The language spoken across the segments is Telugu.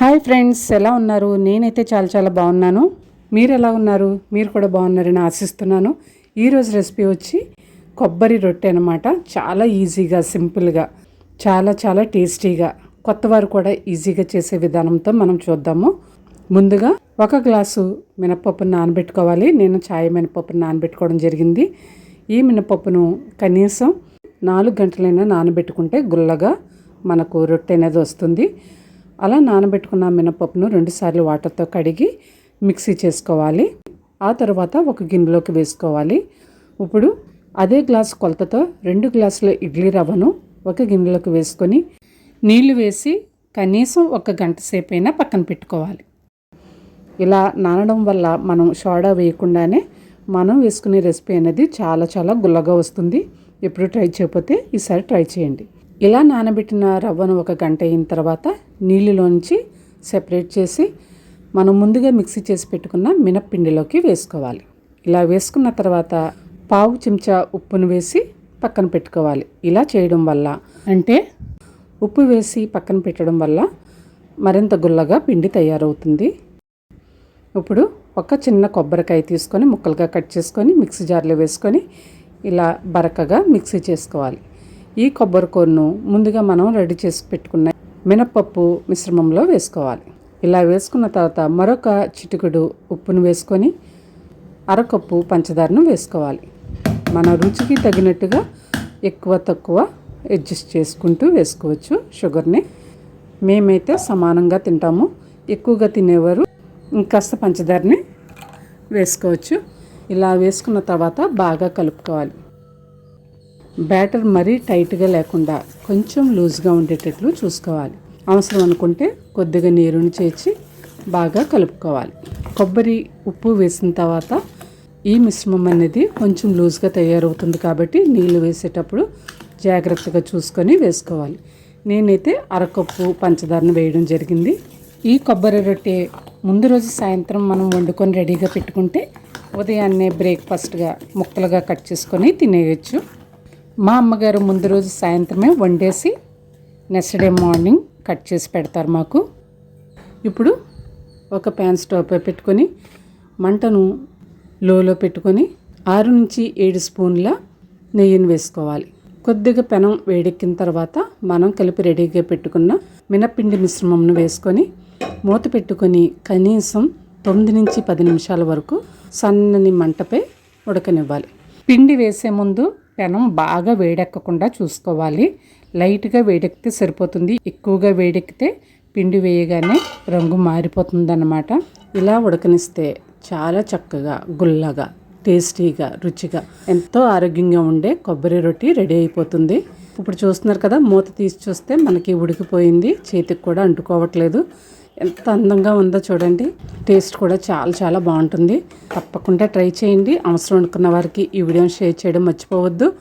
హాయ్ ఫ్రెండ్స్ ఎలా ఉన్నారు? నేనైతే చాలా చాలా బాగున్నాను. మీరు ఎలా ఉన్నారు? మీరు కూడా బాగున్నారని ఆశిస్తున్నాను. ఈరోజు రెసిపీ వచ్చి కొబ్బరి రొట్టె అనమాట చాలా ఈజీగా సింపుల్గా చాలా చాలా టేస్టీగా కొత్త వారు కూడా ఈజీగా చేసే విధానంతో మనం చూద్దాము. ముందుగా ఒక గ్లాసు మినపప్పును నానబెట్టుకోవాలి. నేను ఛాయ్ మినపప్పును నానబెట్టుకోవడం జరిగింది. ఈ మినపప్పును కనీసం నాలుగు గంటలైనా నానబెట్టుకుంటే గుల్లగా మనకు రొట్టె అనేది వస్తుంది. అలా నానబెట్టుకున్న మినపప్పును రెండుసార్లు వాటర్తో కడిగి మిక్సీ చేసుకోవాలి. ఆ తర్వాత ఒక గిన్నెలోకి వేసుకోవాలి. ఇప్పుడు అదే గ్లాస్ కొలతతో రెండు గ్లాసుల ఇడ్లీ రవ్వను ఒక గిన్నెలోకి వేసుకొని నీళ్ళు వేసి కనీసం ఒక గంట సేపు అయినా పక్కన పెట్టుకోవాలి. ఇలా నానడం వల్ల మనం సోడా వేయకుండానే మనం వేసుకునే రెసిపీ అనేది చాలా చాలా గుల్లగా వస్తుంది. ఎప్పుడు ట్రై చేయకపోతే ఈసారి ట్రై చేయండి. ఇలా నానబెట్టిన రవ్వను ఒక గంట అయిన తర్వాత నీళ్ళలోంచి సెపరేట్ చేసి మనం ముందుగా మిక్సీ చేసి పెట్టుకున్న మినప్పిండిలోకి వేసుకోవాలి. ఇలా వేసుకున్న తర్వాత పావు చెంచా ఉప్పును వేసి పక్కన పెట్టుకోవాలి. ఇలా చేయడం వల్ల అంటే ఉప్పు వేసి పక్కన పెట్టడం వల్ల మరింత గుల్లగా పిండి తయారవుతుంది. ఇప్పుడు ఒక చిన్న కొబ్బరికాయ తీసుకొని ముక్కలుగా కట్ చేసుకొని మిక్సీ జార్లో వేసుకొని ఇలా బరకగా మిక్సీ చేసుకోవాలి. ఈ కొబ్బరి కూరను ముందుగా మనం రెడీ చేసి పెట్టుకున్న మినపప్పు మిశ్రమంలో వేసుకోవాలి. ఇలా వేసుకున్న తర్వాత మరొక చిటికుడు ఉప్పును వేసుకొని అరకప్పు పంచదారను వేసుకోవాలి. మన రుచికి తగినట్టుగా ఎక్కువ తక్కువ అడ్జస్ట్ చేసుకుంటూ వేసుకోవచ్చు షుగర్ని. మేమైతే సమానంగా తింటాము. ఎక్కువగా తినేవారు ఇంకాస్త పంచదారని వేసుకోవచ్చు. ఇలా వేసుకున్న తర్వాత బాగా కలుపుకోవాలి. బ్యాటర్ మరీ టైట్గా లేకుండా కొంచెం లూజ్గా ఉండేటట్లు చూసుకోవాలి. అవసరం అనుకుంటే కొద్దిగా నీరుని చేర్చి బాగా కలుపుకోవాలి. కొబ్బరి ఉప్పు వేసిన తర్వాత ఈ మిశ్రమం అనేది కొంచెం లూజ్గా తయారవుతుంది కాబట్టి నీళ్ళు వేసేటప్పుడు జాగ్రత్తగా చూసుకొని వేసుకోవాలి. నేనైతే అరకప్పు పంచదారను వేయడం జరిగింది. ఈ కొబ్బరి రొట్టె ముందు రోజు సాయంత్రం మనం వండుకొని రెడీగా పెట్టుకుంటే ఉదయాన్నే బ్రేక్ఫాస్ట్గా ముక్కలుగా కట్ చేసుకొని తినేయచ్చు. మా అమ్మగారు ముందు రోజు సాయంత్రమే వండేసి నెక్స్ట్ డే మార్నింగ్ కట్ చేసి పెడతారు మాకు. ఇప్పుడు ఒక ప్యాన్ స్టవ్ పెట్టుకొని మంటను లోలో పెట్టుకొని ఆరు నుంచి ఏడు స్పూన్ల నెయ్యిని వేసుకోవాలి. కొద్దిగా పెనం వేడెక్కిన తర్వాత మనం కలిపి రెడీగా పెట్టుకున్న మినపిండి మిశ్రమంను వేసుకొని మూత పెట్టుకొని కనీసం తొమ్మిది నుంచి పది నిమిషాల వరకు సన్నని మంటపై ఉడకనివ్వాలి. పిండి వేసే ముందు పెనం బాగా వేడెక్కకుండా చూసుకోవాలి. లైట్గా వేడెక్కితే సరిపోతుంది. ఎక్కువగా వేడెక్కితే పిండి వేయగానే రంగు మారిపోతుందన్నమాట. ఇలా ఉడకనిస్తే చాలా చక్కగా గుల్లగా టేస్టీగా రుచిగా ఎంతో ఆరోగ్యంగా ఉండే కొబ్బరి రొట్టి రెడీ అయిపోతుంది. ఇప్పుడు చూస్తున్నారు కదా మూత తీసి చూస్తే మనకి ఉడికిపోయింది. చేతికి కూడా అంటుకోవట్లేదు. ఎంత అందంగా ఉందో చూడండి. టేస్ట్ కూడా చాలా చాలా బాగుంటుంది. తప్పకుండా ట్రై చేయండి. అవసరం అనుకున్న వారికి ఈ వీడియోని షేర్ చేయడం మర్చిపోవద్దు.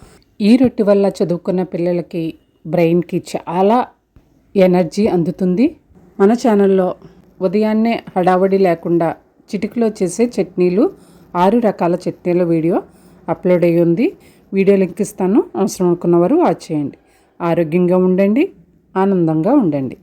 ఈ రొట్టె వల్ల చదువుకున్న పిల్లలకి బ్రెయిన్కి చాలా ఎనర్జీ అందుతుంది. మన ఛానల్లో ఉదయాన్నే హడావడి లేకుండా చిటికలో చేసే చట్నీలు ఆరు రకాల చట్నీల వీడియో అప్లోడ్ అయ్యి ఉంది. వీడియో లింక్ ఇస్తాను. అవసరం అనుకున్నవారు వాచ్ చేయండి. ఆరోగ్యంగా ఉండండి. ఆనందంగా ఉండండి.